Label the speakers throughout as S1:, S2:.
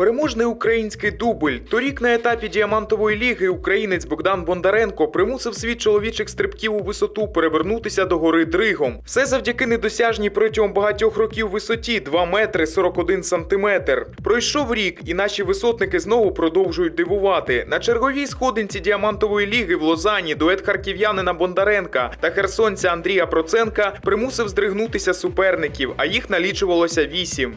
S1: Переможний український дубль. Торік на етапі діамантової ліги українець Богдан Бондаренко примусив світ чоловічих стрибків у висоту перевернутися до гори Дригом. Все завдяки недосяжній протягом багатьох років висоті 2 метри 41 сантиметр. Пройшов рік, і наші висотники знову продовжують дивувати. На черговій сходинці діамантової ліги в Лозані дует харків'янина Бондаренка та херсонця Андрія Проценка примусив здригнутися суперників, а їх налічувалося вісім.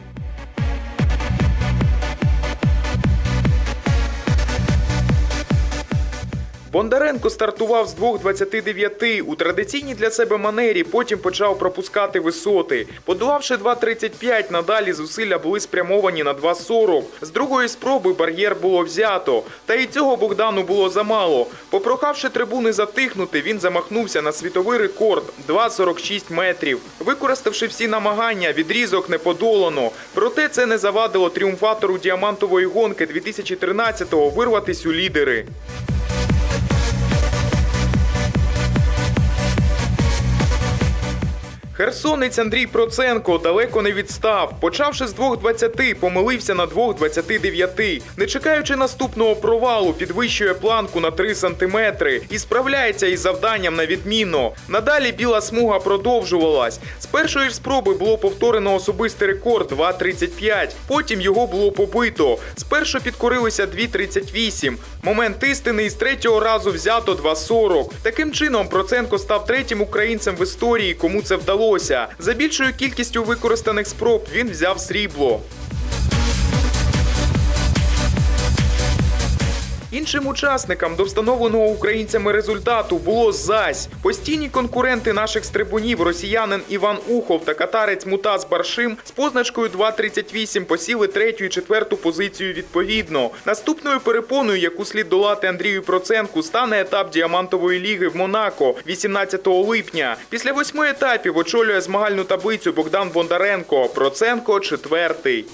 S1: Бондаренко стартував з 2.29 у традиційній для себе манері, потім почав пропускати висоти. Подолавши 2.35, надалі зусилля були спрямовані на 2.40. З другої спроби бар'єр було взято. Та і цього Богдану було замало. Попрохавши трибуни затихнути, він замахнувся на світовий рекорд 2.46 метрів. Використавши всі намагання, відрізок не подолано. Проте це не завадило тріумфатору діамантової гонки 2013-го вирватись у лідери. Херсонець Андрій Проценко далеко не відстав. Почавши з 2.20, помилився на 2.29. Не чекаючи наступного провалу, підвищує планку на 3 сантиметри і справляється із завданням на відмінно. Надалі біла смуга продовжувалась. З першої спроби було повторено особистий рекорд 2.35. Потім його було побито. Спершу підкорилися 2.38. Момент істини із третього разу взято 2.40. Таким чином Проценко став третім українцем в історії, кому це вдалося. За більшою кількістю використаних спроб він взяв срібло. Іншим учасникам до встановленого українцями результату було зась. Постійні конкуренти наших стрибунів, росіянин Іван Ухов та катарець Мутас Баршим з позначкою 2.38 посіли третю і четверту позицію відповідно. Наступною перепоною, яку слід долати Андрію Проценку, стане етап діамантової ліги в Монако 18 липня. Після восьми етапів очолює змагальну таблицю Богдан Бондаренко. Проценко четвертий.